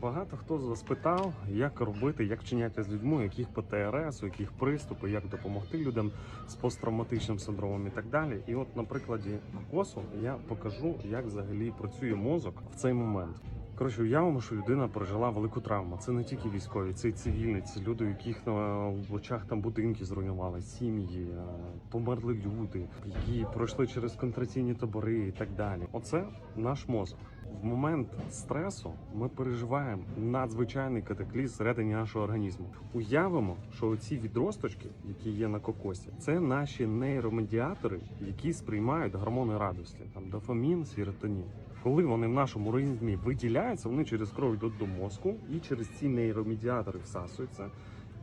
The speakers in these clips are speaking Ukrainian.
Багато хто з вас питав, як робити, як вчиняти з людьми, яких ПТРС, у яких приступи, як допомогти людям з посттравматичним синдромом і так далі. І от на прикладі кокосу я покажу, як взагалі працює мозок в цей момент. Коротше, уявимо, що людина пережила велику травму. Це не тільки військові, це і цивільні, це люди, яких на очах там будинки зруйнували, сім'ї, е, померли люди, які пройшли через контраційні табори і так далі. Оце наш мозок. В момент стресу ми переживаємо надзвичайний катаклізм всередині нашого організму. Уявимо, що ці відросточки, які є на кокосі, це наші нейромедіатори, які сприймають гормони радості, там дофамін, серотонін. Коли вони в нашому організмі виділяються, вони через кров йдуть до мозку і через ці нейромедіатори всасуються.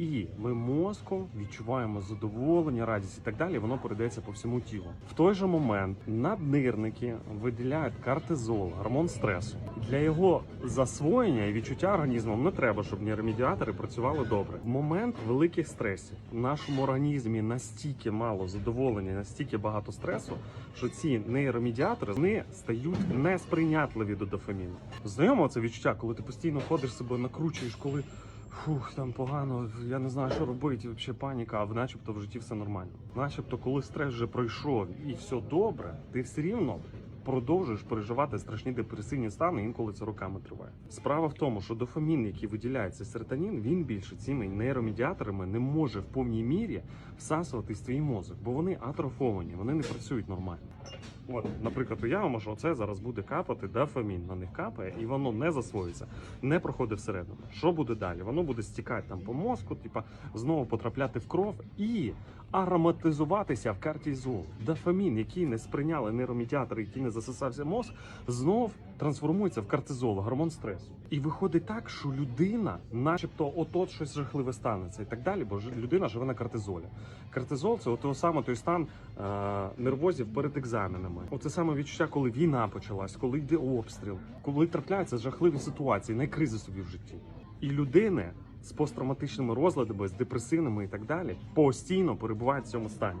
І ми мозком відчуваємо задоволення, радість і так далі. Воно передається по всьому тілу. В той же момент наднирники виділяють кортизол, гормон стресу. Для його засвоєння і відчуття організмом не треба, щоб нейромедіатори працювали добре. В момент великих стресів в нашому організмі настільки мало задоволення, настільки багато стресу, що ці нейромедіатори вони стають несприйнятливі до дофаміну. Знайомо це відчуття, коли ти постійно ходиш себе, накручуєш, коли. Фух, там погано, я не знаю, що робити, взагалі паніка, а начебто в житті все нормально. Начебто, коли стрес вже пройшов і все добре, ти все рівно продовжуєш переживати страшні депресивні стани, інколи це роками триває. Справа в тому, що дофамін, який виділяється серотонін, він більше цими нейромедіаторами не може в повній мірі всасувати твій мозок, бо вони атрофовані, вони не працюють нормально. От, наприклад, уявимо, що це зараз буде капати дофамін, на них капає, і воно не засвоюється, не проходить всередину. Що буде далі? Воно буде стікати там по мозку, типа знову потрапляти в кров і ароматизуватися в кортизол. Дофамін, який не сприйняли нейромедіатори, який не засосався мозк, знов трансформується в кортизол, гормон стресу. І виходить так, що людина, начебто, от щось жахливе станеться і так далі, бо людина живе на кортизолі. Кортизол це от саме той стан е, нервозів перед екзаменами. Оце саме відчуття, коли війна почалась, коли йде обстріл, коли трапляються жахливі ситуації, найкризи собі в житті. І людини з посттравматичними розладами, з депресивними і так далі, постійно перебувають в цьому стані.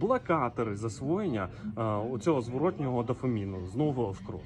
блокатори засвоєння цього оцього зворотнього дофаміну знову в кров.